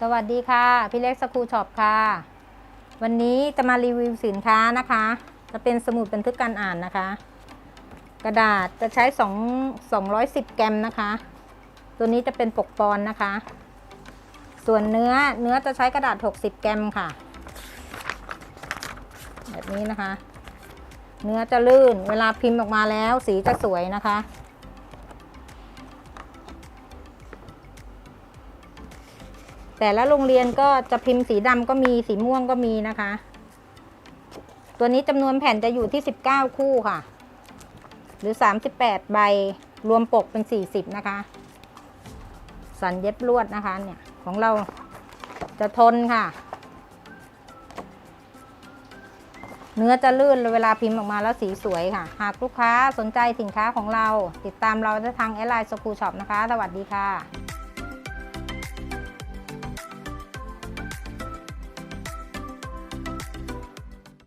สวัสดีค่ะ พี่เล็กสกูช็อปค่ะ วันนี้จะมารีวิวสินค้านะคะ จะเป็นสมุดบันทึกการอ่านนะคะ กระดาษจะใช้2 210 แกรมนะคะ ตัวนี้จะเป็นปกปอนนะคะ ส่วนเนื้อเนื้อจะใช้กระดาษ 60 แกรมค่ะ แบบนี้นะคะ เนื้อจะลื่นเวลาพิมพ์ออกมาแล้วสีจะสวยนะคะ แต่ละโรงเรียนก็จะพิมพ์สีดำก็มีสีม่วงก็มีนะคะ ตัวนี้จำนวนแผ่นจะอยู่ที่ 19 คู่ค่ะ หรือ 38 ใบรวมปกเป็น 40 นะคะ สันเย็บลวดนะคะเนี่ยของเราจะทนค่ะ เนื้อจะลื่นเวลาพิมพ์ออกมาแล้วสีสวยค่ะ หากลูกค้าสนใจสินค้าของเรา ติดตามเราได้ทางแอดไลน์สกูช็อปนะคะ สวัสดีค่ะ